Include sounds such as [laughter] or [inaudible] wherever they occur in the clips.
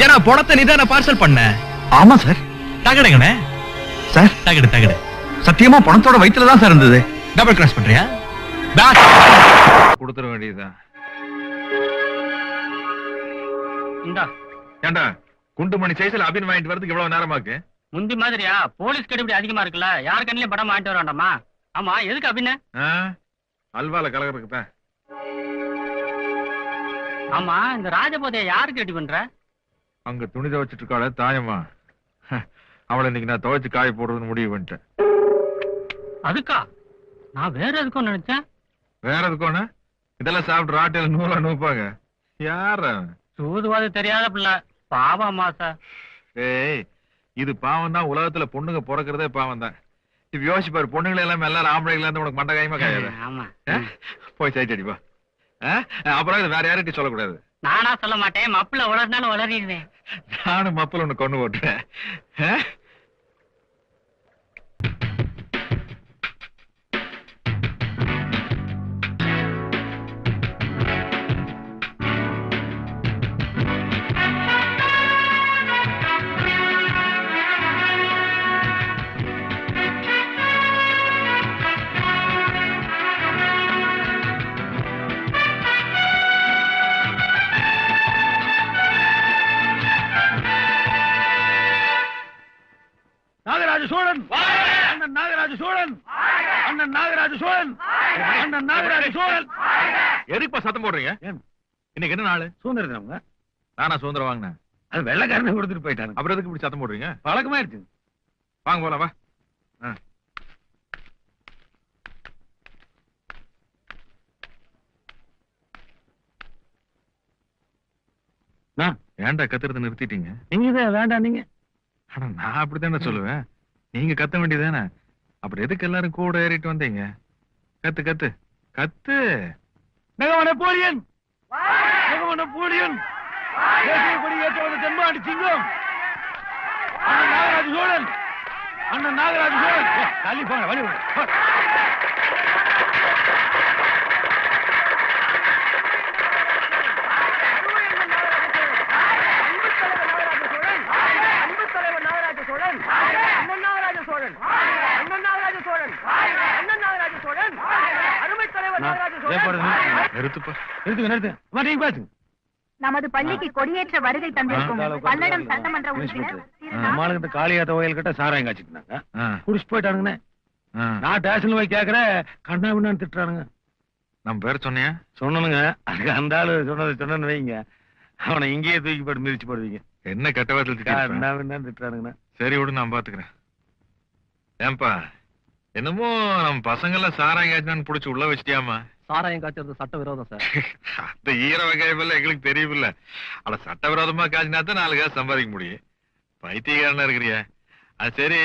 ஜனா பணத்தை நீ தானே பார்சல் பண்ண? ஆமா சார் தகடுங்கண்ணே. சார் தகடு தகடு. சத்தியமா பணத்தோட வயித்துல தான் சார் இருந்தது. டபுள் கிராஸ் பண்றியா? பேக் கொடுத்துட வேண்டியதுதான். இந்தா. ஏண்டா குண்டுமணி சைஸ்ல அபின் வாங்கிட்டு வரதுக்கு இவ்வளவு நேரமாக்கு முந்தி மாதிரியா போலீஸ் கடுபிடி அதிகமா இருக்குல்ல? யார் கண்ணிலையும் படம் வாங்கிட்டு வர வேண்டாமா? ஆமா எதுக்கு ஆ? அல்வால கலகறதுக்கு தான். ஆமா இந்த ராஜபோதைய யாருக்கு ரெடி பண்ற? அங்க துணி துவைச்சிட்டு இருக்காள தாயம்மா அவளை இன்னைக்கு நான் துவைச்சு காய போடுறதுன்னு முடிவு பண்ணிட்டேன். அதுக்கா? நான் வேற எதுக்கும் நினைச்சேன்? வேற எதுக்கோண்ணா இதெல்லாம் சாப்பிட்டு ராட்டையில நூலா நூப்பாங்க. யார சூதுவாது தெரியாத பிள்ளை. பாவம் மாசா ஏய் இது பாவம் தான் உலகத்துல பொண்ணுங்க பிறக்கிறதே பாவம் தான் இப்ப யோசிச்சு பாரு பொண்ணுங்களை எல்லாமே எல்லாரும் ஆம்பளைங்களா இருந்து உனக்கு மண்ட காயமா காயாத. ஆமா. போய் சைட் அடிப்பா? அப்புறம் இது வேற யார்கிட்டயும் சொல்லக்கூடாது. நானா சொல்ல மாட்டேன். மப்பிள்ள உளர்னாலும் உளறிடுவேன் நானும் மப்பிள ஒண்ணு கொண்டு போட்டுறேன் எதுக்குப்பா சத்தம் போடுறீங்க? இன்னைக்கு என்ன நாள்? சுதந்திர தினம்ங்க நானா சுதந்திரம் வாங்கினேன். அது வெள்ளக்காரனை கொடுத்துட்டு போயிட்டானுங்க. அப்புறம் எதுக்கு இப்படி சத்தம் போடுறீங்க? பழக்கமாயிருச்சு வாங்க போலாம் வா. ஏன்டா கத்துறத நிறுத்திட்டீங்க? நீங்க தான் வேண்டாம் நீங்க. ஆனா நான் அப்படித்தானே சொல்லுவேன். நீங்க கத்த வேண்டியதானே அப்புறம் எதுக்கு எல்லாரும் கூட ஏறிட்டு வந்தீங்க? கத்து கத்து. கத்து. நகவன போலியன். நகவன போலியன். தேசிய கொடி ஏற்ற வந்த தென்பாண்டி சிங்கம். அண்ணன் நாகராஜ சோழன். அண்ணன் நாகராஜ சோழன். தள்ளி போங்க வழி விடு. போ. ஏன் போறது? நிறுத்துப்பா. நிறுத்துங்க நிறுத்து அம்மா, நீங்க பேசுங்க நமது பள்ளிக்கு கொடியேற்ற வருகை தந்திருக்கும். பல்லடம் சட்டமன்ற உறுப்பினர் திரு நம்மளுக்கு இந்த காளியாத்த கோயில் கிட்ட சாராயம் காய்ச்சிட்டு ஆ, குடிச்சு போயிட்டானுங்கண்ணே. நான் ஸ்டேஷன்ல போய் கேக்குறேன். கண்ணா திட்டுறானுங்க. நம்ம பேர் சொன்னியா? சொன்னனுங்க. அதுக்கு அந்த ஆளு சொன்னது சொன்னு வைங்க. அவனை இங்கேயே தூக்கி போட்டு மிதிச்சு போடுவீங்க. என்ன கெட்ட வார்த்தை திட்டிருப்பேன். கண்ணா பின்னான்னு திட்டுறானுங்கண்ணா. சரி விடு நான் பாத்துக்கிறேன். ஏன்பா என்னமோ நம்ம பசங்க எல்லாம் சாராயம் புடிச்சு உள்ள வச்சிட்டியாமா சாராயம் காய்ச்சறது சட்ட விரோதம் சார். அந்த ஈர வகையெல்லாம் எங்களுக்கு தெரியுமில்ல. ஆனா சட்டவிரோதமா காய்ச்சினா தான் நாலு காசு சம்பாதிக்க முடியும். பைத்தியக்காரனா இருக்கிறிய? அது சரி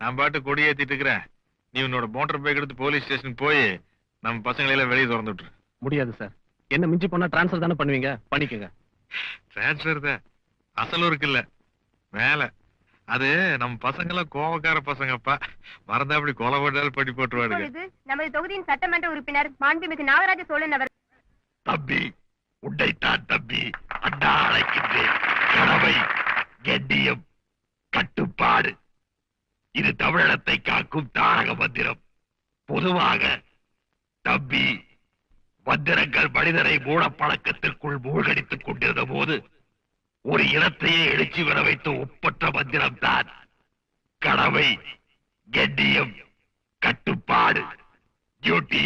நான் பாட்டு கொடி ஏத்திட்டு இருக்கிறேன். நீ உன்னோட மோட்டார் பைக் எடுத்து போலீஸ் ஸ்டேஷன் போய் நம்ம பசங்களை எல்லாம் வெளியே திறந்து விட்டுரு. முடியாது சார். என்ன மிஞ்சி பண்ணா டிரான்ஸ்ஃபர் தானே பண்ணுவீங்க? பண்ணிக்கங்க. டிரான்ஸ்ஃபர் தான். அசலும் இருக்குல்ல மேல. அது நம்ம பசங்க கோவக்கார பசங்கப்பா. மறந்தா அப்படி கொலை போட்டாலும் படி போட்டுருவாடுங்க இப்பொழுது நமது தொகுதியின் சட்டமன்ற உறுப்பினர் மாண்புமிகு நாகராஜ சோழன் அவர் தம்பி உன்னைத்தான் தம்பி அண்ணா அழைக்கின்றேன். கடமை கெட்டியம் கட்டுப்பாடு. இது தமிழகத்தை காக்கும் தாரக மந்திரம். பொதுவாக தம்பி மந்திரங்கள் மனிதனை மூடப்பழக்கத்திற்குள் மூழ்கடித்துக் கொண்டிருந்த போது ஒரு இனத்தையே எழுச்சி வர வைத்த ஒப்பற்ற மந்திரம் தான் கடமை கெட்டியம் கட்டுப்பாடு டியூட்டி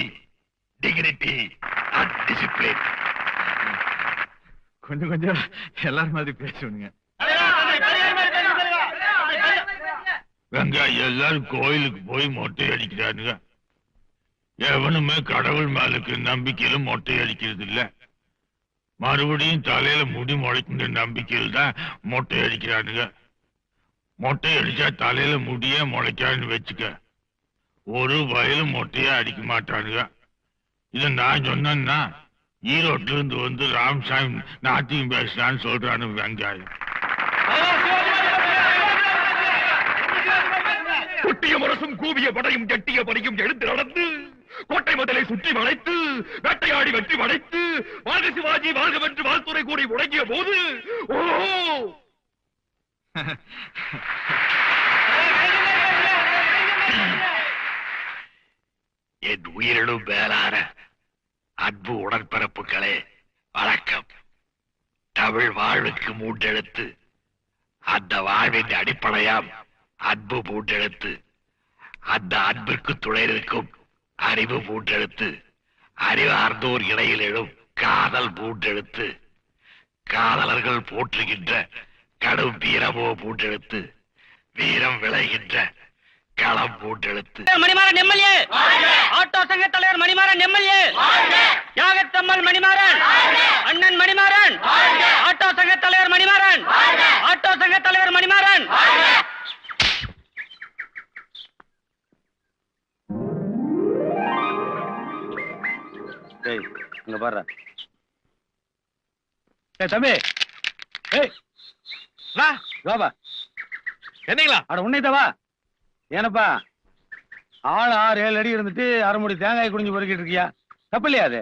டிகினிட்டி அண்ட் டிசிப்ளின் கொஞ்சம் கொஞ்சம் எல்லாரும் மாதிரி பேசுவீங்க. வெங்காயம் எல்லாரும் கோயிலுக்கு போய் மொட்டை அடிக்கிறானுங்க. எவனுமே கடவுள் மேலுக்கு நம்பிக்கையில மொட்டை அடிக்கிறது இல்ல மறுபடியும் தலையில முடி முளைக்குங்கிற நம்பிக்கையில் தான் மொட்டை அடிக்கிறானுங்க. மொட்டை அடிச்சா தலையில முடியே முளைக்கான்னு வச்சுக்க. ஒரு வயலும் மொட்டையே அடிக்க மாட்டானுங்க. இதை நான் சொன்னேன்னா ஈரோட்ல இருந்து வந்து ராம்சாமி நாட்டியம் பேசுறான்னு சொல்றானு வெங்காயம். குட்டிய முரசும் கூவிய படையும் கட்டிய படையும் எழுந்து நடந்து கோட்டை முதலை சுற்றி வளைத்து வேட்டையாடி வெற்றி வளைத்து வாழ்க சிவாஜி வாழ்க வென்று வாழ்த்துறை கூடி முழங்கிய போது ஓ! என் உயிரினும் மேலான அன்பு உடன்பிறப்புகளே வணக்கம். தமிழ் வாழ்வுக்கு மூன்றெழுத்து. அந்த வாழ்வின் அடிப்படையாம் அன்பு மூன்றெழுத்து. அந்த அன்பிற்கு துணை இருக்கும் அறிவு பூட்டெழுத்து அறிவார்ந்தோர் இடையில் எழும் காதல் பூட்டெழுத்து காதலர்கள் போற்றுகின்ற கடும் வீரமோ பூட்டெழுத்து வீரம் விளைகின்ற களம் பூட்டெழுத்து மணிமாறன் எம்எல்ஏ ஆட்டோ சங்க தலைவர் மணிமாறன் எம்எல்ஏ யாகத்தம்மல் மணிமாறன்! அண்ணன் மணிமாறன்! ஆட்டோ சங்க தலைவர் மணிமாறன்! ஆட்டோ சங்க தலைவர் மணிமாறன்! டேய் இங்க பாரு ஏய் தம்பி. ஏய் வா. வா வா என்னங்களா? அட உன்னைத்தவா ஏனப்பா ஆள் ஆறு ஏழு அடி இருந்துட்டு அரை முடி தேங்காய் குடிஞ்சு பொறுக்கிட்டு இருக்கியா? தப்பு இல்லையா அது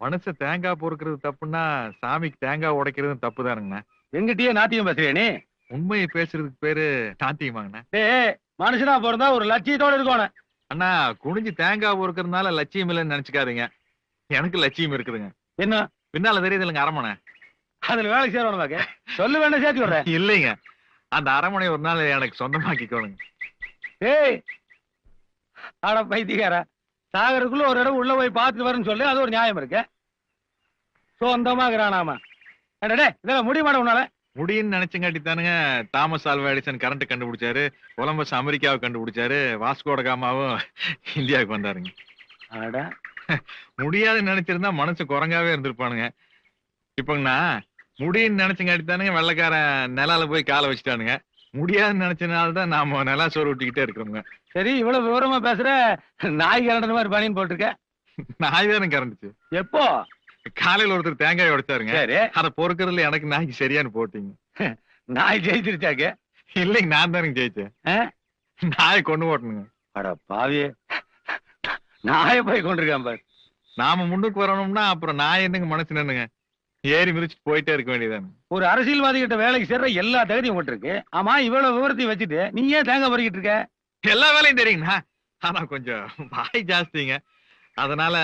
மனசு தேங்காய் பொறுக்கிறது தப்புன்னா சாமிக்கு தேங்காய் உடைக்கிறது தப்பு தானுங்கண்ணா. எங்கிட்டயே நாத்தியம் பேசுறியா நீ? உண்மையை பேசுறதுக்கு பேரு நாத்தியமாங்கண்ணா டேய் மனுஷனா பிறந்தா ஒரு லட்சியத்தோட இருக்கணும். அண்ணா குனிஞ்சு தேங்காய் பொறுக்கிறதுனால லட்சியம் இல்லைன்னு நினைச்சுக்காதீங்க. எனக்கு லட்சியம் இருக்குதுங்க. என்ன? பின்னால தெரியுது இல்லைங்க அரமனை அதுல வேலை சேரணும் சொல்லு வேண்டாம் சேர்த்து விடுறேன். இல்லைங்க. அந்த அரமனை ஒரு நாள் எனக்கு சொந்தமாக்கிக்கோணுங்க ஏய் அட பைத்தியக்கார. சாகருக்குள்ள ஒரு இடம் உள்ள போய் பார்த்துட்டு வரேன்னு சொல்லு அது ஒரு நியாயம் இருக்கு. சொந்தமாகறானாமா டே இதெல்லாம் முடியுமாடா உன்னால? முடியும்னு நினைச்சங்காட்டி தானுங்க தாமஸ் ஆல்வா எடிசன் கரண்ட் கண்டுபிடிச்சாரு கொலம்பஸ் அமெரிக்காவை கண்டுபிடிச்சாரு வாஸ்கோட காமாவும் இந்தியாவுக்கு வந்தாருங்க. அட முடியாதுன்னு நினைச்சிருந்தா மனசு குரங்காவே இருந்திருப்பானுங்க. இப்பங்கண்ணா முடியும்னு நினைச்சங்காட்டி தானுங்க வெள்ளைக்காரன் நிலால போய் காலை வச்சுட்டானுங்க. முடியாதுன்னு நினைச்சனால தான் நாம நிலா சோறு விட்டுக்கிட்டே இருக்கிறோங்க சரி இவ்வளவு விவரமா பேசுற நாய் கரண்ட மாதிரி பனியன் போட்டிருக்க. நாய் தானே கறந்துச்சு எப்போ? காலையில ஒருத்தர் தேங்காய் உடைச்சாருங்க. சரி. அத பொறுக்கறதுல எனக்கு நாய்க்கு சரியானு போட்டீங்க. நாய் ஜெயிச்சிருச்சாக்கு? இல்லைங்க நான் தானுங்க ஜெயிச்சேன்? நாயை கொண்டு ஓட்டணுங்க. அட பாவியே. நாயை போய் கொண்டிருக்கான் பாரு. நாம முன்னுக்கு வரணும்னா அப்புறம் நான் என்னங்க மனசு நின்னுங்க? ஏறி மிதிச்சுட்டு போயிட்டே இருக்க வேண்டியதானே ஒரு அரசியல்வாதி கிட்ட வேலைக்கு சேர்ற எல்லா தகுதியும் போட்டிருக்கு. ஆமா இவ்வளவு விவரத்தையும் வச்சுட்டு நீ ஏன் தேங்காய் பறிக்கிட்டு இருக்க? எல்லா வேலையும் தெரியுங்கண்ணா ஆனா கொஞ்சம் வாய் ஜாஸ்திங்க. அதனால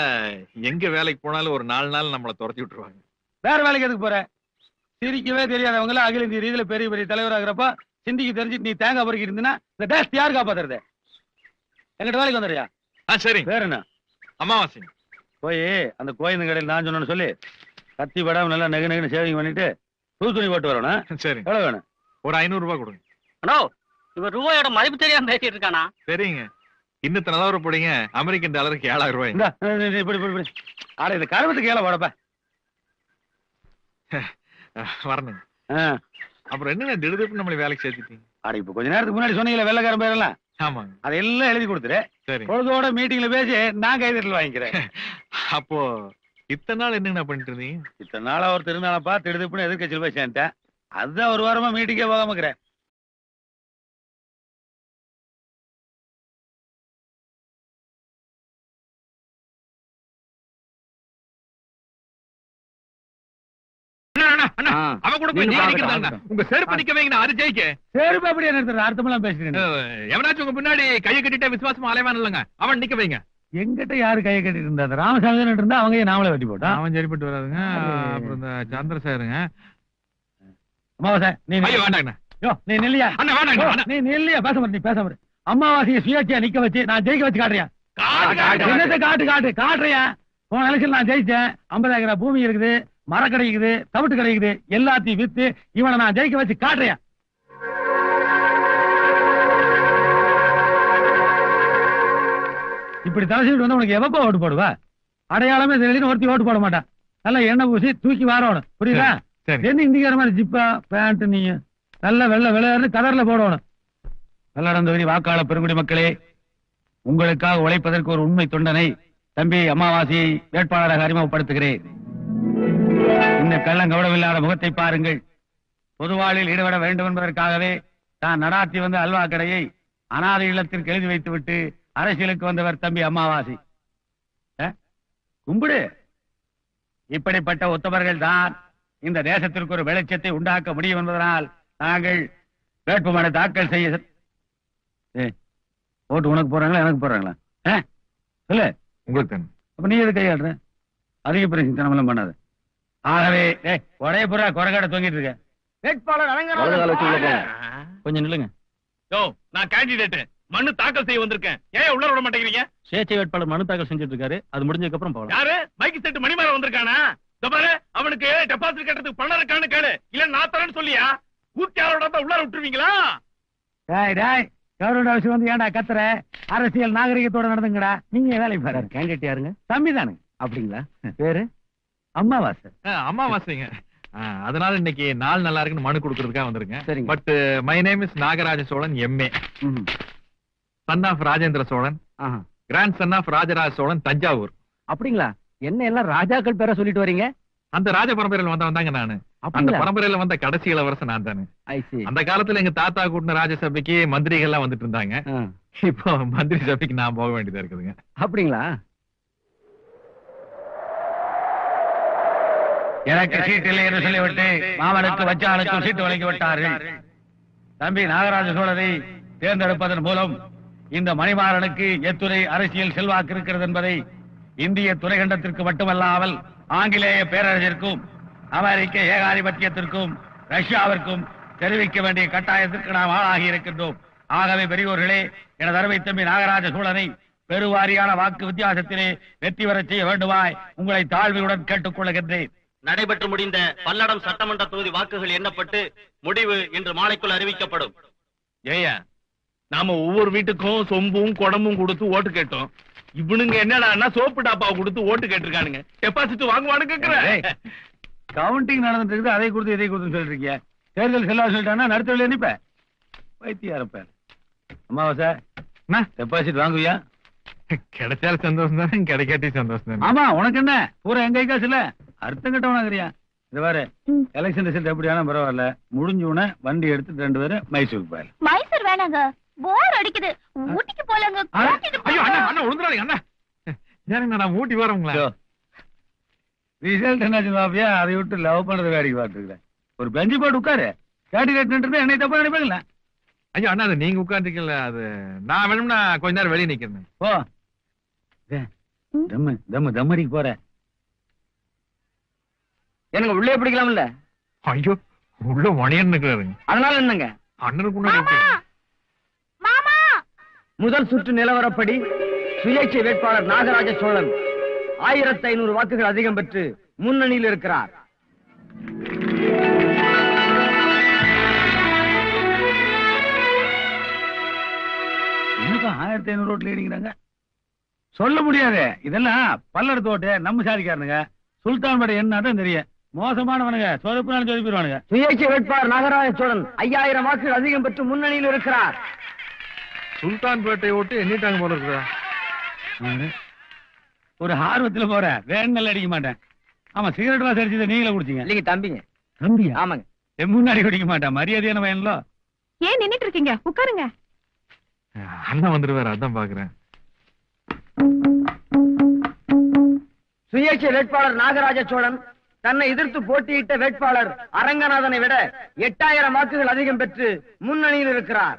எங்க வேலைக்கு போனாலும் ஒரு நாலு நாள் நம்மள துரத்தி விட்டுருவாங்க. வேற வேலைக்கு எதுக்கு போற? சிரிக்கவே தெரியாதவங்க எல்லாம் அகில இந்திய ரீதியில பெரிய பெரிய தலைவராகிறப்ப சிந்திக்கு தெரிஞ்சுட்டு நீ தேங்காய் பறிக்கிட்டு இருந்தீங்கன்னா இந்த டேஸ்ட் யார் காப்பாத்துறது? எங்கிட்ட வேலைக்கு வந்துடுறியா ஆ சரிங்க வேற என்ன? அமாவாசைங்க போய் அந்த கோயில் கடையில் நான் சொன்னேன்னு சொல்லி கத்தி படாம நல்லா நெகு நெகுன்னு சேவிங் பண்ணிட்டு புது துணி போட்டு வரணும் சரிங்க எவ்வளவு வேணும்? ஒரு ஐநூறு ரூபாய் கொடுங்க. அண்ணோ இவர் ரூபாயோட மதிப்பு தெரியாம பேசிட்டு இருக்கானா? சரிங்க இன்னத்து நிலவரப்படிங்க அமெரிக்கன் டாலருக்கு ஏழாயிரம் ரூபாய். இந்த இப்படி இப்படி இப்படி. ஆட இந்த கருவத்துக்கு ஏழை போடப்ப. வரணுங்க ஆ. அப்புறம் என்னங்க திடுதிப்பு நம்மளை வேலைக்கு சேர்த்துட்டீங்க? ஆட இப்ப கொஞ்ச நேரத்துக்கு முன்னாடி சொன்னீங்களே வெள்ளக்காரன் பேரெல்லாம். ஆமாங்க. அதெல்லாம் எழுதி கொடுத்துரு. சரி. பொழுதோட மீட்டிங்ல பேசி நான் கைதட்டல் வாங்கிக்கிறேன். [laughs] அப்போ இத்தனை நாள் என்னங்கண்ணா பண்ணிட்டு இருந்தீங்க? இத்தனை நாளா ஒரு திருநாளப்பா திடுதுப்புன்னு எதிர்கட்சியில் போய் சேர்ந்துட்டேன். அதுதான் ஒரு வாரமா மீட்டிங்கே போகாம அவ கூட போய் நீங்க. உங்க செருப்பு நிக்க வைங்க அது ஜெயிக்க. சரி அப்படியே நிறுத்துற அர்த்தமெல்லாம் பேசிட்டு எவனாச்சும் உங்க பின்னாடி கையை கட்டிட்டே விசுவாசமா அலைவான் இல்லங்க. அவன் நிக்க வைங்க. எங்கிட்ட யாரு கையை கட்டிட்டு இருந்தா? ராமசாமி தானே இருந்தா அவங்க நாமளே வெட்டி போட்டான் அவன் சரிப்பட்டு வராதுங்க. அது- அப்புறம் இந்த சந்திரசேகருங்க அமாவாசை நீ ஐயோ வேண்டாங்கண்ணா. யோ, நீ நில்லையா? அண்ணா வேண்டாங்க. நீ நில்லையா? பேச மாட்டே நீ பேச மாட்டே அம்மாவாசையை சுயேட்சையா நிக்க வச்சு நான் ஜெயிக்க வச்சு காட்டுறியா? காட்டு, காட்டு, காட்டு. காட்டு காட்டுறியா? போன எலெக்ஷன் நான் ஜெயிச்சேன். ஐம்பதாயிரம் பூமி இருக்குது. மரக்கடை இருக்குது தவிட்டு கடை இருக்குது எல்லாத்தையும் வித்து இவனை நான் ஜெயிக்க வச்சு காட்டுறியா இப்படி தலைசிட்டு வந்து உனக்கு எவப்பா ஓட்டு போடுவா? அடையாளமே தெரியலன்னு ஒருத்தி ஓட்டு போட மாட்டான் நல்லா எண்ணெய் பூசி தூக்கி வாரணும் புரியுதா? சரி என்ன இந்திக்கார மாதிரி ஜிப்பா பேண்ட் நீங்க நல்ல வெள்ளை விளையாடு கதர்ல போடணும். நல்லடந்தவரி வாக்காளர் பெருங்குடி மக்களே உங்களுக்காக உழைப்பதற்கு ஒரு உண்மை தொண்டனை தம்பி அமாவாசையை வேட்பாளராக அறிமுகப்படுத்துகிறேன். இந்த கள்ளங்கவுடமில்லாத முகத்தை பாருங்கள். பொதுவாழில் ஈடுபட வேண்டும் என்பதற்காகவே தான் நடாத்தி வந்த அல்வா கடையை அனாதை இல்லத்திற்கு எழுதி வைத்துவிட்டு அரசியலுக்கு வந்தவர் தம்பி அமாவாசை அஹ்? கும்பிடு. இப்படிப்பட்ட உத்தமர்கள் தான் இந்த தேசத்திற்கு ஒரு வெளிச்சத்தை உண்டாக்க முடியும் என்பதனால் நாங்கள் வேட்புமனு தாக்கல் செய்ய ஓட்டு உனக்கு போறாங்களா எனக்கு போறாங்களா? சொல்லு. உங்களுக்கு அப்ப நீ எது கையாடுற அதிக பிரச்சனை தனமெல்லாம் பண்ணாத. ஆகவே டேய், உடைய புறா குறைகாட தொங்கிட்டு இருக்க வேட்பாளர் கொஞ்சம் நில்லுங்க. யோ நான் கேண்டிடேட் மனு தாக்கல் செய்ய வந்திருக்கேன். ஏன் உள்ள விட மாட்டேங்கிறீங்க? சுயேட்சை வேட்பாளர் மனு தாக்கல் செஞ்சுட்டு இருக்காரு அது முடிஞ்சதுக்கு அப்புறம் போகலாம் யாரு? மைக்கு செட்டு மணிமாரன் வந்திருக்கானா? பாரு அவனுக்கு டெபாசிட் கட்டுறதுக்கு பணம் இருக்கான்னு கேளு. இல்ல நான் தரேன்னு சொல்லியா? ஊத்தி யாரோட தான் உள்ளார விட்டுருவீங்களா? டாய் டாய் கவர்மெண்ட் அவசியம் வந்து ஏன்டா கத்துற? அரசியல் நாகரிகத்தோட நடந்துங்கடா. நீங்க வேலை பாரு கேண்டிடேட் யாருங்க? தம்பி தானுங்க அப்படிங்களா? பேரு? அம்மாவாசை. ஆ, அதனால இன்னைக்கு நாள் நல்லா இருக்குன்னு மனு கொடுக்கறதுக்காக வந்திருக்கேன். சரிங்க. But my name is Nagaraja Cholan MA. Son of Rajendra Cholan. Grandson of Rajaraja Cholan Thanjavur. அப்படிங்களா? என்ன எல்லாம் ராஜாக்கள் பேரை சொல்லிட்டு வரீங்க? அந்த ராஜ பரம்பரையில வந்த வந்தாங்க நானு. அந்த பரம்பரையில வந்த கடைசி இளவரசன் நான் தானே. அந்த காலத்துல எங்க தாத்தா கூட்டின ராஜசபைக்கு மந்திரிகள் எல்லாம் வந்துட்டு இருந்தாங்க. இப்போ மந்திரி சபைக்கு நான் போக வேண்டியதா இருக்குதுங்க. அப்படிங்களா? எனக்கு சீட்டு இல்லை என்று சொல்லிவிட்டு மாமனுக்கு வச்சானுக்கும் சீட்டு வழங்கி விட்டார்கள் தம்பி நாகராஜ சோழரை தேர்ந்தெடுப்பதன் மூலம் இந்த மணிமாறனுக்கு எத்துறை அரசியல் செல்வாக்கு இருக்கிறது என்பதை இந்திய துறைகண்டத்திற்கு மட்டுமல்லாமல் ஆங்கிலேய பேரரசிற்கும் அமெரிக்க ஏகாதிபத்தியத்திற்கும் ரஷ்யாவிற்கும் தெரிவிக்க வேண்டிய கட்டாயத்திற்கு நாம் ஆளாகி இருக்கின்றோம். ஆகவே பெரியோர்களே எனது அருமை தம்பி நாகராஜ சோழனை பெருவாரியான வாக்கு வித்தியாசத்திலே வெற்றி பெறச் செய்ய வேண்டுமாய் உங்களை தாழ்மையுடன் கேட்டுக் கொள்கின்றேன் நடைபெற்று முடிந்த பல்லடம் சட்டமன்ற தொகுதி வாக்குகள் எண்ணப்பட்டு முடிவு இன்று மாலைக்குள் அறிவிக்கப்படும். ஏயா நாம ஒவ்வொரு வீட்டுக்கும் சொம்பும் குடமும் கொடுத்து ஓட்டு கேட்டோம். இவனுங்க என்னடான்னா சோப்பு டாப்பாவை கொடுத்து ஓட்டு கேட்டிருக்கானுங்க. டெபாசிட் வாங்குவானு ஏய், கேக்குறேன் கவுண்டிங் நடந்துட்டு இருக்குது. அதை கொடுத்து இதை கொடுத்து சொல்றீங்க தேர்தல் செல்வா சொல்லிட்டானா நடத்தவில்லை நிப்ப. வைத்தியா இருப்பேன் அம்மாவாசை என்ன? டெபாசிட் வாங்குவியா? கிடைச்சாலும் சந்தோஷம் தானே கிடைக்காட்டி சந்தோஷம் ஆமா உனக்கு என்ன? பூரா எங்க காசு இல்ல? அர்த்தம் கட்டவனாகிறியா இது பாரு. எலெக்ஷன் ரிசல்ட் எப்படியானா பரவாயில்ல. முடிஞ்ச உடனே வண்டி எடுத்து ரெண்டு பேரும் மைசூருக்கு போயிரு. மைசூர் வேணாங்க. போர் அடிக்குது. ஊட்டிக்கு போலாங்க. ஐயோ அண்ணா. அண்ணா உழுந்துறாதீங்க அண்ணா. ஏனுங்க நான் ஊட்டி வரவங்களா ரிசல்ட் என்னாச்சு பாப்பியா அதை விட்டு லவ் பண்றது வேடிக்கை பார்த்துருக்கேன் ஒரு பெஞ்சு போட்டு உட்காரு. கேண்டிடேட் நின்று என்னை தப்பா நினைப்பாங்களா ஐயோ அண்ணா அது நீங்க உட்காந்துக்கல அது நான் வேணும்னா கொஞ்ச நேரம் வெளியே நிக்கிறேன். போ. ஏ, தம்மு தம்மு தம்மடிக்கு போற எனக்கு உள்ளே பிடிக்கலாம்ல ஐயோ உள்ள இருக்கிறாருங்க அதனால என்னங்க? அண்ணனுக்கு முதல் சுற்று நிலவரப்படி சுயேட்சை வேட்பாளர் நாகராஜ சோழன் ஆயிரத்தி ஐநூறு வாக்குகள் அதிகம் பெற்று முன்னணியில் இருக்கிறார். ஆயிரத்தி ஐநூறு ரோட்ல ஏறிக்கிறாங்க? சொல்ல முடியாது. இதெல்லாம் பல்லடத்து ஓட்டு நம்ம சாதிக்காரனுங்க. சுல்தான் படை என்ன தான் தெரியும். மோசமானவனுங்க. சொதப்புனாலும் சொதப்பிடுவானுங்க. சுயேட்சை வேட்பாளர் நாகராஜ சோழன் ஐயாயிரம் வாக்குகள் அதிகம் பெற்று முன்னணியில் இருக்கிறார். சுல்தான் பேட்டை ஓட்டு எண்ணிட்டாங்க போல இருக்குதா? ஒரு ஆர்வத்துல போறேன் வேணும்னு அடிக்க மாட்டேன். ஆமா சிகரெட் வாசம் அடிச்சது நீங்களே குடிச்சீங்க. இல்லைங்க தம்பிங்க. தம்பியா? ஆமாங்க. என் முன்னாடி குடிக்க மாட்டேன். மரியாதையான பையன்லோ ஏன் நின்னுட்டு இருக்கீங்க? உட்காருங்க. அண்ணன் வந்துருவாரு அதான் பாக்குறேன். சுயேட்சை வேட்பாளர் நாகராஜ சோழன் தன்னை எதிர்த்து போட்டியிட்ட வேட்பாளர் அரங்கநாதனை விட எட்டாயிரம் வாக்குகள் அதிகம் பெற்று முன்னணியில் இருக்கிறார்.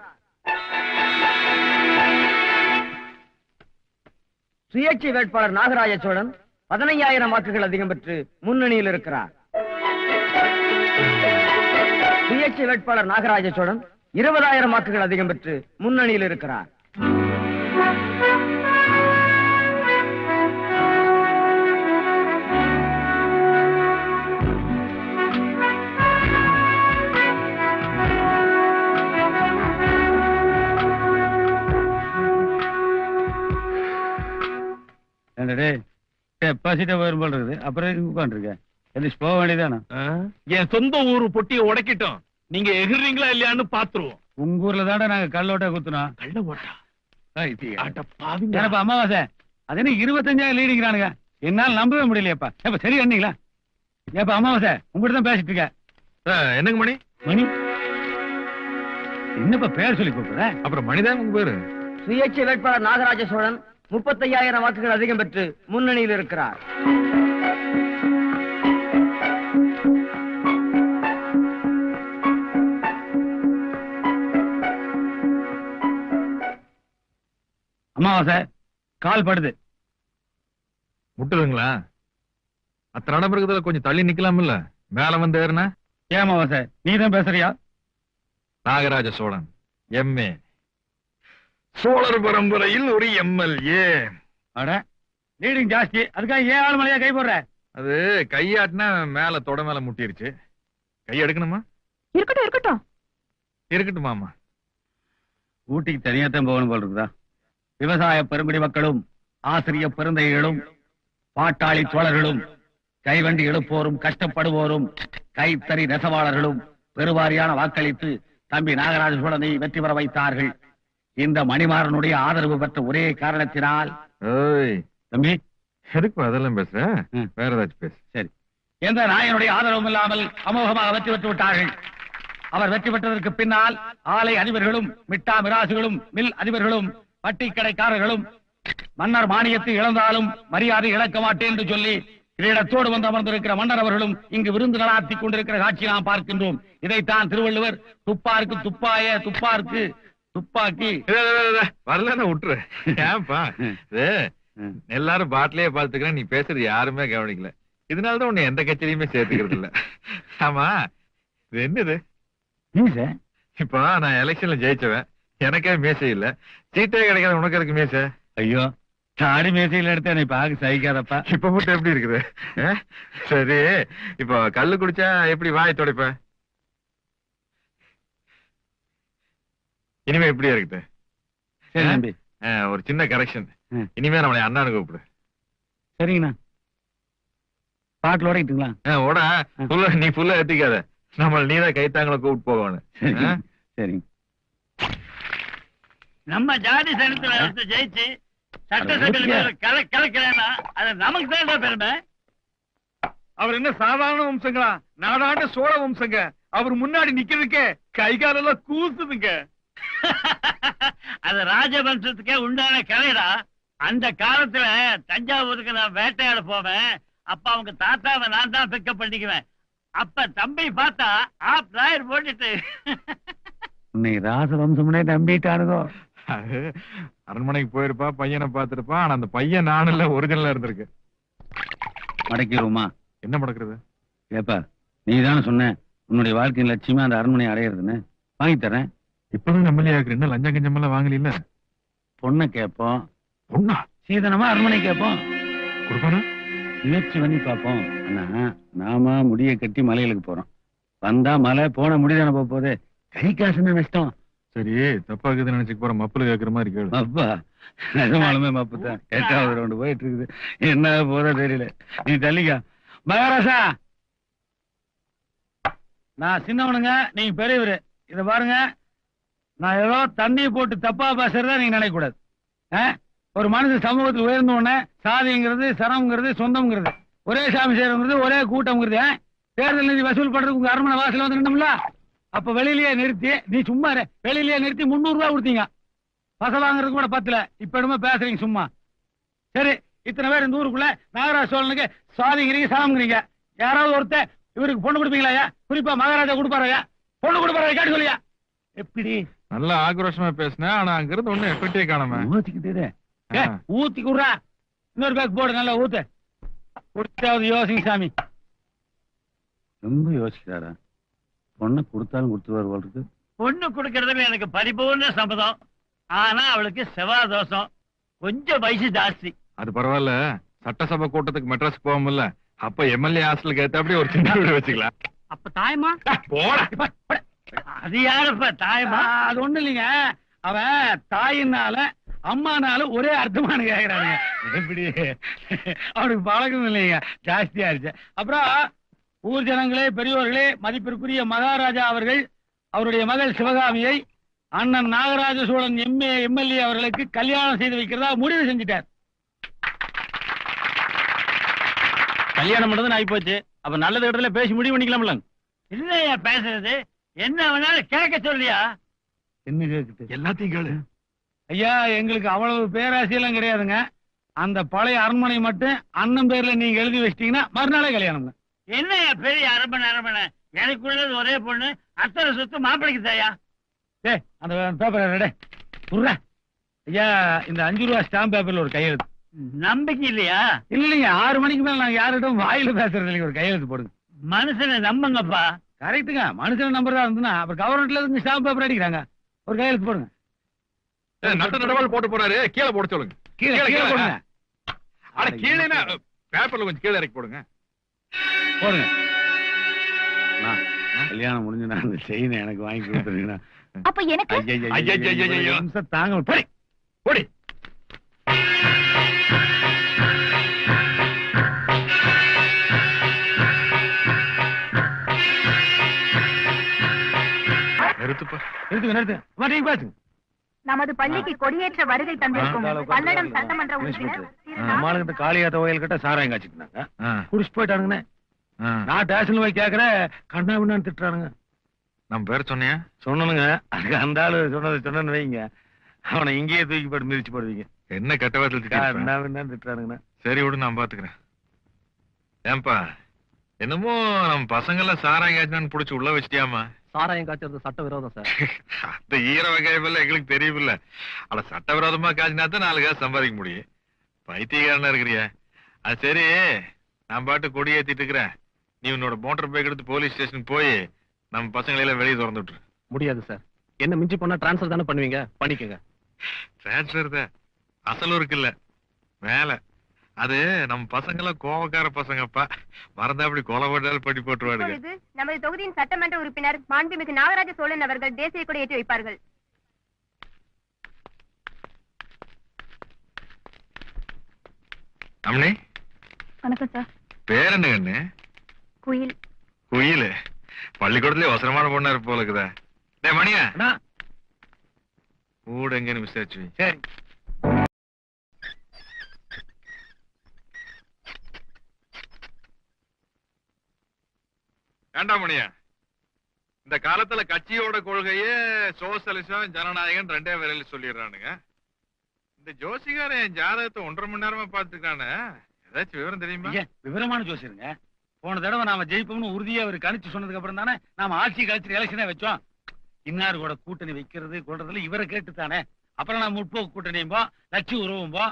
சுயேட்சை வேட்பாளர் நாகராஜ சோழன் பதினையாயிரம் வாக்குகள் அதிகம் பெற்று முன்னணியில் இருக்கிறார். சுயேட்சை வேட்பாளர் நாகராஜ சோழன் இருபதாயிரம் வாக்குகள் அதிகம் பெற்று முன்னணியில் இருக்கிறார். என்னடே டெபாசிட்டே போயிரும் போல் இருக்குது. அப்புறம் உட்காந்துருக்கேன் எந்திரிச்சு போக வேண்டியதானே? என் சொந்த ஊரு பொட்டியை உடைக்கட்டும். நீங்க எகிர்றீங்களா இல்லையான்னு பாத்துருவோம் உங்க ஊர்ல தாண்டா நாங்க கல்லோட்ட குத்துனோம். கள்ள ஓட்டா? ஆட்ட பாவிங்க ஏனப்பா அமாவாசை? அது என்ன இருபத்தஞ்சாயிரம் லீடிங்கிறானுங்க என்னால நம்பவே முடியலையப்பா. ஏப்பா சரி அண்ணீங்களா ஏப்பா அமாவாசை உங்ககிட்ட தான் பேசிட்டு இருக்க என்னங்க மணி? மணி? என்னப்பா பேர் சொல்லி கூப்பிடுற? அப்புறம் மணிதான் உங்க பேரு? சுயேட்சை வேட்பாளர் நாகராஜ சோழன் முப்பத்தையாயிரம் வாக்குகள் அதிகம் பெற்று முன்னணியில் இருக்கிறார். அமாவாசை கால் படுது. முட்டுதுங்களா? அத்த இடம் கொஞ்சம் தள்ளி நிக்கலாம் இல்ல மேல வந்து ஏறின? ஏமாவாசை நீதான் பேசுறியா? நாகராஜ சோழன் எம்ஏ சோழர் பரம்பரையில் ஒரு எம்எல்ஏ. அட லீடிங் ஜாஸ்தி. அதுக்காக ஏன் ஆள் மலையா கை போடுற? அது கையாட்டினா மேல தொட மேல முட்டிருச்சு. கை எடுக்கணுமா? இருக்கட்டும் இருக்கட்டும். இருக்கட்டும் மாமா ஊட்டிக்கு தனியா தான் போகணும் போல் இருக்குதா? விவசாய பெருங்குடி மக்களும் ஆசிரிய பெருந்தைகளும் பாட்டாளி தோழர்களும் கைவண்டி எழுப்போரும் கஷ்டப்படுவோரும் கைத்தறி நெசவாளர்களும் பெருவாரியான வாக்களித்து தம்பி நாகராஜ சோழனை வெற்றி பெற வைத்தார்கள். இந்த மணிமாறனுடைய ஆதரவு பெற்ற ஒரே காரணத்தினால் ஏய் தம்பி? எதுக்கு அதெல்லாம் பேசுற. வேற ஏதாச்சும் பேசு. எந்த நாயனுடைய ஆதரவும் இல்லாமல் அமோகமாக வெற்றி பெற்று விட்டார்கள். அவர் வெற்றி பெற்றதற்கு பின்னால் ஆலை அதிபர்களும் மிட்டா மிராசுகளும் மில் அதிபர்களும் பட்டி கடைக்காரர்களும் மன்னர் மானியத்தை இழந்தாலும் மரியாதை இழக்க மாட்டேன் என்று சொல்லி கிரீடத்தோடு வந்து அமர்ந்திருக்கிற மன்னர் அவர்களும் இங்கு விருந்து நடாத்தி கொண்டிருக்கிற காட்சி நாம் பார்க்கின்றோம். இதைத்தான் திருவள்ளுவர் துப்பாருக்கு துப்பாய துப்பாருக்கு துப்பாக்கி. வரலன்னா விட்டுரு. ஏன்பா? எல்லாரும் பாட்டிலேயே பாத்துக்கிறேன் நீ பேசுறது யாருமே கவனிக்கல. இதனாலதான் உன்னை எந்த கட்சியிலுமே சேர்த்துக்கிறது இல்ல. ஆமா இது என்னது? இப்போ நான் எலெக்ஷன்ல ஜெயிச்சவன். எனக்கே மீசை இல்ல. சீட்டே கிடைக்காத உனக்கு இருக்கு மீசை? ஐயோ தாடி மேசையில் எடுத்து என்னை பார்க்க சகிக்காதப்பா. இப்ப மட்டும் எப்படி இருக்குது? சரி இப்போ கல்லு குடிச்சா எப்படி வாய் துடைப்ப? இனிமே எப்படி இருக்குது. சரி தம்பி. ஒரு சின்ன கரெக்ஷன். இனிமே நம்மளை அண்ணானு கூப்பிடு. சரிங்கண்ணா. பாட்டில் ஓடிக்கிட்டுங்களா ஓட. புல்ல நீ புல்ல ஏத்திக்காத. நம்மள நீதான் கைத்தாங்கள கூப்பிட்டு போகணும். சரி. நம்ம ஜாதி சனத்துல ஜெயிச்சு சட்டசபையில கல கலக்கிறேன்னா அது நமக்கு தான் பெருமை? அவர் என்ன சாதாரண வம்சங்களா? நாடாண்ட சோழ வம்சங்க. அவர் முன்னாடி நிக்கிறதுக்கே கை காலெல்லாம் கூசுதுங்க. [laughs] அது ராஜவம்சத்துக்கே உண்டான கலைடா அந்த காலத்துல தஞ்சாவூருக்கு நான் வேட்டையாட போவேன். அப்ப அவங்க தாத்தாவை நான் தான் பிக்கப் பண்ணிக்குவேன். அப்ப தம்பி பார்த்தா ஆப் ராயர் போட்டுட்டு. உன்னை ராசவம்சம்னே நம்பிட்டானுதோ அரண்மனைக்கு போயிருப்பா பையனை பார்த்திருப்பா ஆனா அந்த பையன் நானுல ஒரிஜினலா இருந்திருக்கு. மடக்கிடுவோமா என்ன நடக்கிறது ஏப்பா நீ தானே சொன்ன உன்னுடைய வாழ்க்கையின் லட்சியமா அந்த அரண்மனை அடையிறதுன்னு. வாங்கி தரேன். இப்பதான் எம்எல்ஏ ஆகுற லஞ்சம் கஞ்சம் எல்லாம் வாங்கல பொண்ணை கேட்போம். பொண்ணா? சீதனமா அரண்மனை கேட்போம். கொடுப்பானா முயற்சி பண்ணி பார்ப்போம். ஆனா நாம முடிய கட்டி மலைகளுக்கு போறோம். வந்தா மலை போன முடிதான போக போகுது. கை காசுன்னு நஷ்டம். சரி தப்பாக்குதுன்னு நினைச்சுக்க போற மப்புல கேக்குற மாதிரி கேளு. அப்பா நிஜமாலுமே மப்பு தான். எட்டாவது ரவுண்டு போயிட்டு இருக்குது என்ன போதோ தெரியல. நீ தள்ளிக்கா. மகாராசா! நான் சின்னவனுங்க நீங்க பெரியவரு. இத பாருங்க. நான் ஏதோ தண்ணி போட்டு தப்பா பேசுறதா நீங்க நினைக்க கூடாது ஆ? ஒரு மனுஷன் சமூகத்தில் உயர்ந்த உடனே சாதிங்கிறது சரம்ங்கிறது சொந்தம்ங்கிறது. ஒரே சாமி சேரங்கிறது ஒரே கூட்டம்ங்கிறது தேர்தல் நிதி வசூல் பண்றதுக்கு உங்க அரண்மனை வாசல் வந்து நின்னோம்ல அப்ப வெளியிலேயே நிறுத்தி நீ சும்மா இரு. வெளியிலேயே நிறுத்தி முந்நூறு ரூபா கொடுத்தீங்க. பச வாங்குறதுக்கு கூட பத்தல. இப்ப என்னமோ பேசுறீங்க சும்மா. சரி இத்தனை பேர் இந்த ஊருக்குள்ள நாகராஜ சோழனுக்கு சாதிங்கிறீங்க சாமங்கிறீங்க யாராவது ஒருத்தர் இவருக்கு பொண்ணு கொடுப்பீங்களா குறிப்பா மகாராஜா கொடுப்பாரையா பொண்ணு கொடுப்பாரா கேட்டு சொல்லியா எப்படி? நல்லா ஆக்ரோஷமா பேசினேன் ஆனா அங்க இருந்து ஒண்ணும் எஃபெக்டே காணாம. ஊத்திக்கிட்டு. ஊத்தி குடுறா. இன்னொரு பேக் போடு நல்லா ஊத்து. கொடுத்தாவது யோசிங்க சாமி. ரொம்ப யோசிக்கிறாரா? பொண்ணை கொடுத்தாலும் கொடுத்துருவார் இருக்கு. பொண்ணு கொடுக்கறதுல எனக்கு பரிபூர்ண சம்மதம். ஆனா அவளுக்கு செவ்வாய் தோஷம். கொஞ்சம் வயசு ஜாஸ்தி. அது பரவாயில்ல. சட்டசபை கூட்டத்துக்கு மெட்ராஸ் போவோம்ல. அப்ப எம்எல்ஏ ஹாஸ்டலுக்கு ஏத்தாப்படி ஒரு சின்ன வீடு வச்சுக்கலாம். அப்ப தாயமா போட. அது யாருப்பா தாயமா அது ஒண்ணு இல்லைங்க. அவன் தாயினால அம்மானால ஒரே அர்த்தமானு கேக்குறானுங்க. எப்படி? அவனுக்கு பழக்கம் இல்லைங்க. ஜாஸ்தியா இருச்சு அப்புறம் ஊர் ஜனங்களே பெரியோர்களே மதிப்பிற்குரிய மகாராஜா அவர்கள் அவருடைய மகள் சிவகாமியை அண்ணன் நாகராஜ சோழன் எம்ஏ எம்எல்ஏ அவர்களுக்கு கல்யாணம் செய்து வைக்கிறதா முடிவு செஞ்சிட்டார். கல்யாணம் பண்ணது ஆகி போச்சு அப்ப நல்லது இடத்துல பேசி முடிவு பண்ணிக்கலாம்ல இல்லையா பேசுறது? என்ன வேணாலும் கேட்க சொல்லியா என்ன கேக்குது? எல்லாத்தையும் கேளு. ஐயா எங்களுக்கு அவ்வளவு பேராசையெல்லாம் கிடையாதுங்க. அந்த பழைய அரண்மனை மட்டும் அண்ணன் பேர்ல நீங்க எழுதி வச்சிட்டீங்கன்னா மறுநாளே கல்யாணம் என்னய்யா பெரிய அரண்மனை அரண்மனை? எனக்குள்ளது ஒரே பொண்ணு அத்தனை சொத்து மாப்பிளைக்கு தாயா டேய் அந்த பேப்பர் ரெடே புர்ரா ஐயா இந்த அஞ்சு ரூபா ஸ்டாம்ப் பேப்பர்ல ஒரு கையெழுத்து. நம்பிக்கை இல்லையா? இல்லைங்க ஆறு மணிக்கு மேல நாங்க யாரிடம் வாயில பேசுறது இல்லைங்க ஒரு கையெழுத்து போடுங்க. மனுஷனை நம்புங்கப்பா. கரெக்ட்டுங்க மனுஷன் நம்பர் தான் இருந்துன்னா அப்புறம் கவர்மெண்ட்ல இருந்து ஸ்டாம்ப் பேப்பர் அடிக்கிறாங்க. ஒரு கையெழுத்து போடுங்க. நட்ட நடவால் போட்டு போறாரு. கீழே போட சொல்லுங்க. கீழே கீழே, கீழே கீழே. போடுங்க. அட கீழேனா பேப்பர்ல கொஞ்சம் கீழே இறக்கி போடுங்க. போடுங்க. கல்யாணம் முடிஞ்சு நான் அந்த செயினை எனக்கு வாங்கி கொடுத்துருக்கீங்கன்னா அப்ப எனக்கு? தாங்க போடி போடி நிறுத்துப்பா. நிறுத்துங்க நிறுத்துங்க. அம்மா, நீங்க பேசுங்க நமது பள்ளிக்கு கொடியேற்ற வருகை தந்திருக்கும் ஆ. பல்லடம் சட்டமன்ற உறுப்பினர் திரு நா- நம்மளுக்கு காளியாத்த கோயில் கிட்ட சாராயம் காய்ச்சிருந்தாங்க ஆ, குடிச்சு போயிட்டானுங்கண்ணே. நான் ஸ்டேஷன்ல போய் கேக்குறேன். கண்ணா பின்னான்னு திட்டுறானுங்க. நம்ம பேர் சொன்னியா? சொன்னனுங்க. அதுக்கு அந்த ஆளு சொன்னது சொன்னு வைங்க. அவனை இங்கேயே தூக்கி போட்டு மிதிச்சு போடுவீங்க. என்ன கெட்ட வார்த்தை திட்டுறானுங்கண்ணா. சரி விடு நான் பாத்துக்கிறேன். ஏன்பா என்னமோ நம்ம பசங்க எல்லாம் சாராயம் காய்ச்சான்னு புடிச்சு உள்ள வச்சிட்டியாமா சாராயம் காய்ச்சறது சட்ட விரோதம் சார். அந்த ஈர வகையெல்லாம் எங்களுக்கு தெரியுமில்ல ஆனா சட்டவிரோதமா காய்ச்சினா தான் நாலு காசு சம்பாதிக்க முடியும். பைத்தியக்காரனா இருக்கிறியா? அது சரி நான் பாட்டு கொடி ஏத்திட்டு இருக்கிறேன். நீ உன்னோட மோட்டார் பைக் எடுத்து போலீஸ் ஸ்டேஷன் போய் நம்ம பசங்களை வெளியே திறந்து விட்டுரு. முடியாது சார். என்ன மிஞ்சி பண்ணா டிரான்ஸ்ஃபர் தானே பண்ணுவீங்க? பண்ணிக்கங்க. டிரான்ஸ்ஃபர் தான். அசலும் இல்ல. மேல. அது நம்ம பசங்க எல்லாம் கோவக்கார பசங்கப்பா. மறந்தா அப்படி கொலை படி இப்பொழுது நமது தொகுதியின் சட்டமன்ற உறுப்பினர் மாண்புமிகு நாகராஜ சோழன் அவர்கள் தேசிய கொடி ஏற்றி வைப்பார்கள். அம்னி? வணக்கம் சார். பேர் என்ன கண்ணு? குயில். குயில். பள்ளிக்கூடத்துல அவசரமான பொண்ணா இருப்ப போல இருக்குதா டேய் மணியா. ஊடு எங்கன்னு விசாரிச்சு. சரி. வேண்டாம் மணியா இந்த காலத்துல கட்சியோட கொள்கையே சோசலிசம் ஜனநாயகம் ரெண்டே விரையில சொல்லிடுறானுங்க. இந்த ஜோசிகாரன் என் ஜாதகத்தை ஒன்றரை மணி நேரமா பாத்துக்கானே ஏதாச்சும் விவரம் தெரியுமா? விவரமான ஜோசியருங்க. போன தடவை நாம ஜெயிப்போம்னு உறுதியா அவர் கணிச்சு சொன்னதுக்கு அப்புறம் தானே நாம ஆட்சி கழிச்சு எலெக்ஷனே வச்சோம். இன்னார் கூட கூட்டணி வைக்கிறது கொள்றதுல இவரை கேட்டு தானே அப்புறம் நான் முற்போக்கு கூட்டணியும் போ லட்சி உருவும் போ.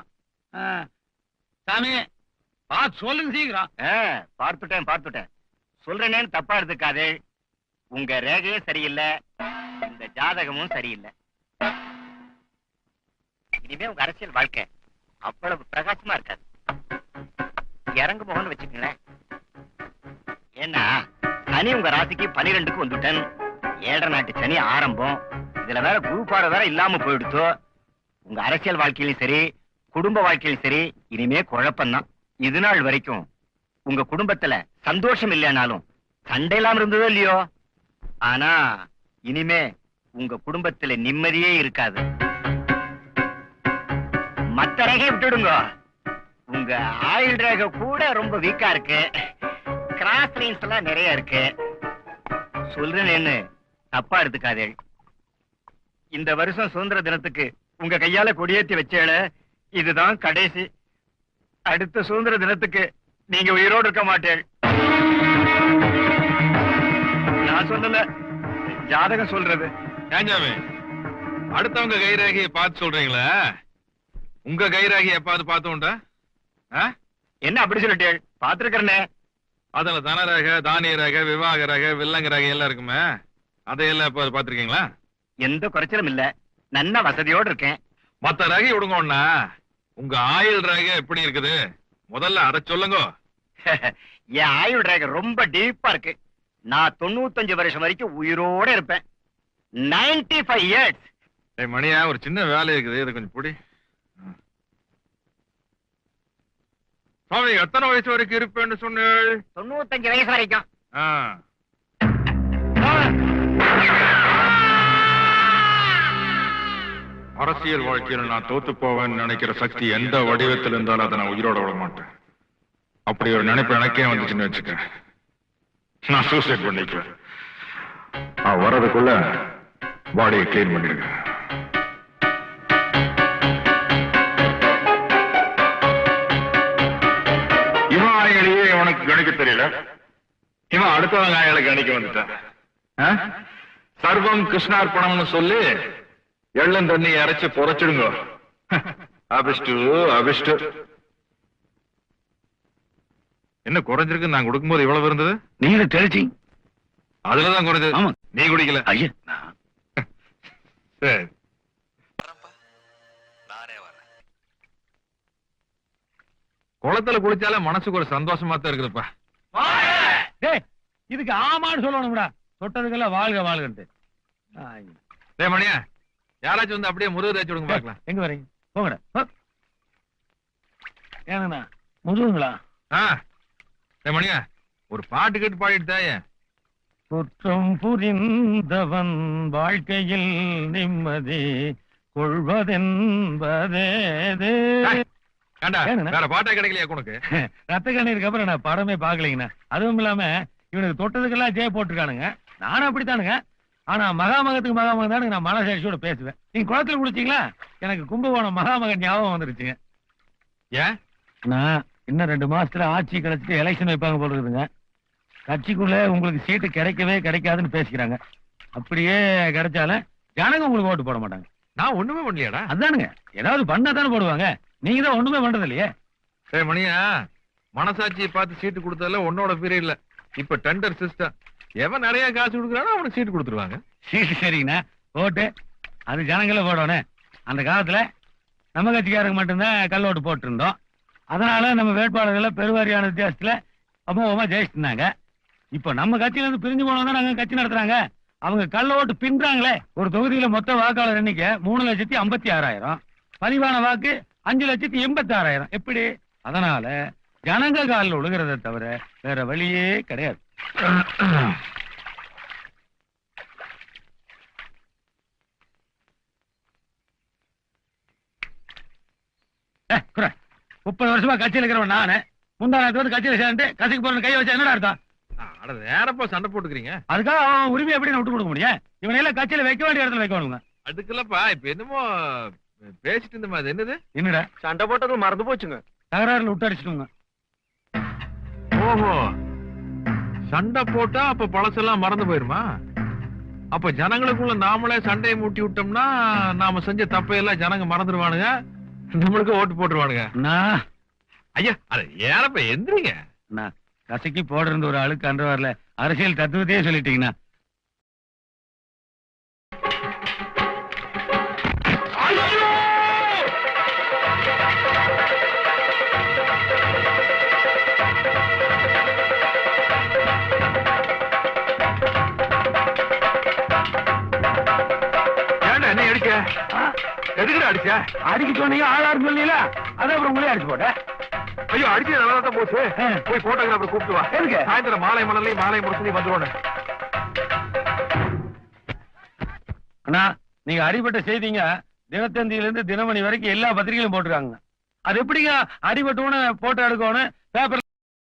ஆ, சாமி பார்த்து சொல்லுங்க சீக்கிரம். பார்த்துட்டேன் பார்த்துட்டேன். சொல்றேனேன்னு தப்பா எடுத்துக்காது. உங்க ரேகையும் சரியில்லை. இந்த ஜாதகமும் சரியில்லை. இனிமே உங்க அரசியல் வாழ்க்கை அவ்வளவு பிரகாசமா இருக்காது. இறங்கு போகணும்னு வச்சுக்கங்களேன். ஏன்னா சனி உங்க ராசிக்கு பனிரெண்டுக்கு வந்துட்டேன். ஏழரை நாட்டு சனி ஆரம்பம். இதுல வேற குரு வேற இல்லாம போயிடுத்தோ உங்க அரசியல் வாழ்க்கையிலும் சரி குடும்ப வாழ்க்கையிலும் சரி இனிமே குழப்பம்தான். இது நாள் வரைக்கும் உங்க குடும்பத்துல சந்தோஷம் இல்லைனாலும் சண்டை இல்லாம இருந்ததோ இல்லையோ? ஆனா இனிமே உங்க குடும்பத்துல நிம்மதியே இருக்காது. மத்த ரேகை விட்டுடுங்க. உங்க ஆயுள் ரேகை கூட ரொம்ப வீக்கா இருக்கு. கிராஸ் லைன்ஸ் எல்லாம் நிறைய இருக்கு. சொல்றேன்னு தப்பா எடுத்துக்காதே. இந்த வருஷம் சுதந்திர தினத்துக்கு உங்க கையால கொடியேத்தி வச்சேல இதுதான் கடைசி. அடுத்த சுதந்திர தினத்துக்கு நீங்க உயிரோடு இருக்க மாட்டேன். நான் சொல்லல. ஜாதகம் சொல்றது. ஏஞ்சாமி அடுத்தவங்க கைரேகையை பார்த்து சொல்றீங்களா? உங்க கைரேகையை எப்பாவது பார்த்து உண்டா? ஆ? என்ன அப்படி சொல்லிட்டேன் பாத்துருக்கிறனே அதுல தனரேகை தானிய ரேகை விவாக ரேகை வில்லங்க ரேகை எல்லாம் இருக்குமே. அதையெல்லாம் எப்ப பாத்திருக்கீங்களா எந்த குறைச்சலும் இல்ல. நல்ல வசதியோடு இருக்கேன். மத்த ரேகை விடுங்கண்ணா உங்க ஆயுள் ரேகை எப்படி இருக்குது? முதல்ல அதை சொல்லுங்க. [laughs] என் ஆயுள் ரேகை ரொம்ப டீப்பா இருக்கு. நான் தொண்ணூத்தஞ்சு வருஷம் வரைக்கும் உயிரோட இருப்பேன். 95 ஃபைவ் இயர்ஸ் ஏய் மணியா ஒரு சின்ன வேலை இருக்குது. இதை கொஞ்சம் புடி. சுவாமி எத்தனை வயசு வரைக்கும் இருப்பேன்னு சொன்னேள் தொண்ணூத்தஞ்சு வயசு வரைக்கும். ஆ. அரசியல் வாழ்க்கையில் நான் தோத்து போவேன்னு நினைக்கிற சக்தி எந்த வடிவத்தில் இருந்தாலும் அதை நான் உயிரோட விட மாட்டேன். அப்படி ஒரு நினைப்பு எனக்கே வந்துச்சுன்னு வச்சுக்க நான் சூசைட் பண்ணிக்குவேன் நான் வர்றதுக்குள்ள பாடியை கிளீன் பண்ணிடுங்க. இவன் ஆயலையே இவனுக்கு கணிக்க தெரியல. இவன் அடுத்தவங்க ஆயங்களை கணிக்க வந்துட்டான். ஆ? சர்வம் கிருஷ்ணார்ப்பணம்னு சொல்லி எள்ளம் தண்ணி இறைச்சு புரைச்சிடுங்க. [laughs] அபிஷ்டு அபிஷ்டு. என்ன குறைஞ்சிருக்கு நான் கொடுக்கும்போது இவ்வளவு இருந்தது? நீங்க தெளிச்சி. அதுலதான் குறைஞ்சது. ஆமா. நீ குடிக்கல. ஐயா. சரி. குளத்துல குளிச்சாலே மனசுக்கு ஒரு சந்தோஷமா தான் இருக்குதுப்பா. டேய் இதுக்கு ஆமான்னு சொல்லணும்டா. தொட்டதுக்கெல்லாம் வாழ்க வாழ்கன்ட்டு. டேய் மணியா யாராச்சும் வந்து அப்படியே முருகு தேய்ச்சி விடுங்க பார்க்கலாம். எங்க வரீங்க? போங்கடா. ஏங்கண்ணா முதுகுங்களா ஆ. மணியா ஒரு பாட்டு கேட்டு பாடிட்டு தாயே. குற்றம் புரிந்தவன் வாழ்க்கையில் நிம்மதி ஏனுண்ணா? வேற பாட்டே கிடைக்கலையா உனக்கு? [laughs] ரத்த கண்ணீருக்கு அப்புறம் நான் படமே பாக்கலைங்கண்ணா அதுவும் இல்லாம இவனுக்கு தொட்டதுக்கெல்லாம் ஜெய போட்டிருக்கானுங்க. நானும் அப்படித்தானுங்க. ஆனா மகாமகத்துக்கு மகாமகம் தானுங்க நான் மனசாட்சியோட பேசுவேன். நீங்க குளத்துல குடிச்சீங்களா எனக்கு கும்பகோணம் மகாமகன் ஞாபகம் வந்துருச்சுங்க. ஏன்? நான் இன்னும் ரெண்டு மாசத்துல ஆட்சி கிடைச்சிட்டு எலெக்ஷன் வைப்பாங்க போல இருக்குதுங்க. கட்சிக்குள்ள உங்களுக்கு சீட்டு கிடைக்கவே கிடைக்காதுன்னு பேசிக்கிறாங்க. அப்படியே கிடைச்சாலும் ஜனங்க உங்களுக்கு ஓட்டு போட மாட்டாங்க. நான் ஒண்ணுமே பண்ணலையாடா? அதானுங்க. ஏதாவது பண்ணா தானே போடுவாங்க. நீங்க தான் ஒண்ணுமே பண்றது இல்லையே டேய் மணியா மனசாட்சியை பார்த்து சீட்டு கொடுத்ததுல உன்னோட பீரியட் இல்ல. இப்ப டெண்டர் சிஸ்டம் எவன் நிறைய காசு கொடுக்குறானோ அவனுக்கு சீட்டு கொடுத்துருவாங்க. சீட்டு சரிங்கண்ணா. ஓட்டு. அது ஜனங்கள போடணும். அந்த காலத்துல நம்ம கட்சிக்காரங்க மட்டும்தான் கள்ள ஓட்டு போட்டு இருந்தோம் அதனால நம்ம வேட்பாளர்களை பெருவாரியான வித்தியாசத்துல அமோகமா ஜெயிச்சிருந்தாங்க இப்ப நம்ம கட்சியில இருந்து பிரிஞ்சு போனவங்க நாங்க கட்சி நடத்துறாங்க. அவங்க கள்ள ஓட்டு பின்றாங்களே ஒரு தொகுதியில மொத்த வாக்காளர் எண்ணிக்கை மூணு லட்சத்தி ஐம்பத்தி ஆறாயிரம். பதிவான வாக்கு அஞ்சு லட்சத்தி எண்பத்தி ஆறாயிரம். எப்படி? அதனால ஜனங்க காலில் ஒழுகிறத தவிர வேற வழியே கிடையாது. குறை. முப்பது வருஷமா கட்சியில இருக்கிறவன் நானு. முந்தா நேரத்து வந்து கட்சியில சேர்ந்து கட்சிக்கு போற கை வச்சா என்னடா அர்த்தம்? அட வேறப்பா சண்டை போட்டுக்கிறீங்க? அதுக்காக அவன் உரிமை எப்படி நான் விட்டு கொடுக்க முடியும்? இவனை எல்லாம் கட்சியில வைக்க வேண்டிய இடத்துல வைக்கணுங்க. அதுக்குல்லப்பா இப்ப என்னமோ பேசிட்டு இருந்தமா அது என்னது? என்னடா? சண்டை போட்டது மறந்து போச்சுங்க. தகராறுல விட்டு அடிச்சிட்டுங்க. ஓஹோ. சண்டை போட்டா அப்ப பழசெல்லாம் மறந்து போயிருமா? அப்ப ஜனங்களுக்குள்ள நாமளே சண்டையை மூட்டி விட்டோம்னா நாம செஞ்ச தப்பையெல்லாம் ஜனங்க மறந்துடுவானுங்க நம்மளுக்கு ஓட்டு போட்டுருவானுங்க. ஐயா அட ஏறப்ப எந்திரிங்க. நான் கசக்கி போட இருந்த ஒரு ஆளுக்கு அன்று வரல அரசியல் தத்துவத்தையே சொல்லிட்டீங்கண்ணா. எதுக்குடா அடிச்ச? அடிக்க சொன்னீங்க ஆளாரு சொல்லல அதான் அப்புறம் உங்களே அடிச்சு போட்டேன். ஐயோ அடிச்சு நல்லா தான் போச்சு. ஆ. போய் போட்டோகிராஃபர் கூப்பிட்டு வா. எதுக்கு? சாயந்தரம் மாலை மணலையும் மாலை முடிச்சு அண்ணா நீங்க அடிபட்ட செய்திங்க தினத்தந்தியில இருந்து தினமணி வரைக்கும் எல்லா பத்திரிகையிலும் போட்டுருக்காங்க. அது எப்படிங்க அடிபட்டவனு போட்டோ எடுக்கணும் பேப்பர்